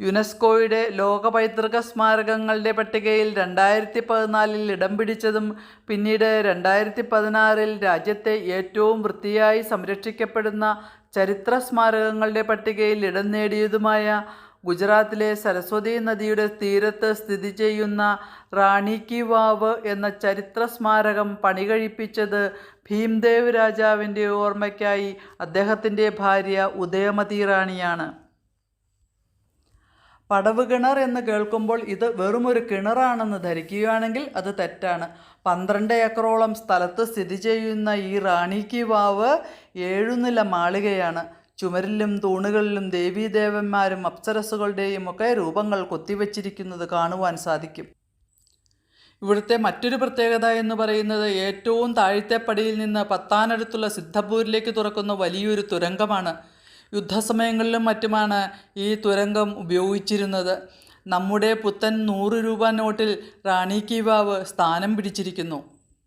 യുനെസ്കോയുടെ ലോക പൈതൃക സ്മാരകങ്ങളുടെ പട്ടികയിൽ രണ്ടായിരത്തി പതിനാലിൽ ഇടം പിടിച്ചതും പിന്നീട് രണ്ടായിരത്തി പതിനാറിൽ രാജ്യത്തെ ഏറ്റവും വൃത്തിയായി സംരക്ഷിക്കപ്പെടുന്ന ചരിത്ര സ്മാരകങ്ങളുടെ പട്ടികയിൽ ഇടം നേടിയതുമായ ഗുജറാത്തിലെ സരസ്വതി നദിയുടെ തീരത്ത് സ്ഥിതി ചെയ്യുന്ന റാണി കി വാവ് എന്ന ചരിത്ര സ്മാരകം പണികഴിപ്പിച്ചത് ഭീംദേവ് രാജാവിന്റെ ഓർമ്മയ്ക്കായി അദ്ദേഹത്തിന്റെ ഭാര്യ ഉദയമതി റാണിയാണ്. പടവ് കിണർ എന്ന് കേൾക്കുമ്പോൾ ഇത് വെറുമൊരു കിണറാണെന്ന് ധരിക്കുകയാണെങ്കിൽ അത് തെറ്റാണ്. പന്ത്രണ്ട് ഏക്കറോളം സ്ഥലത്ത് സ്ഥിതി ചെയ്യുന്ന ഈ റാണി കി വാവ് ഏഴുനില മാളികയാണ്. ചുമരിലും തൂണുകളിലും ദേവീദേവന്മാരും അപ്സരസുകളുടെയും ഒക്കെ രൂപങ്ങൾ കൊത്തിവെച്ചിരിക്കുന്നത് കാണുവാൻ സാധിക്കും. ഇവിടുത്തെ മറ്റൊരു പ്രത്യേകത എന്ന് പറയുന്നത് ഏറ്റവും താഴത്തെ പടിയിൽ നിന്ന് പത്താനടുത്തുള്ള സിദ്ധപൂരിലേക്ക് തുറക്കുന്ന വലിയൊരു തുരങ്കമാണ്. യുദ്ധസമയങ്ങളിലും മറ്റുമാണ് ഈ തുരങ്കം ഉപയോഗിച്ചിരുന്നത്. നമ്മുടെ പുത്തൻ നൂറ് രൂപ നോട്ടിൽ റാണി കി വാവ് സ്ഥാനം പിടിച്ചിരിക്കുന്നു.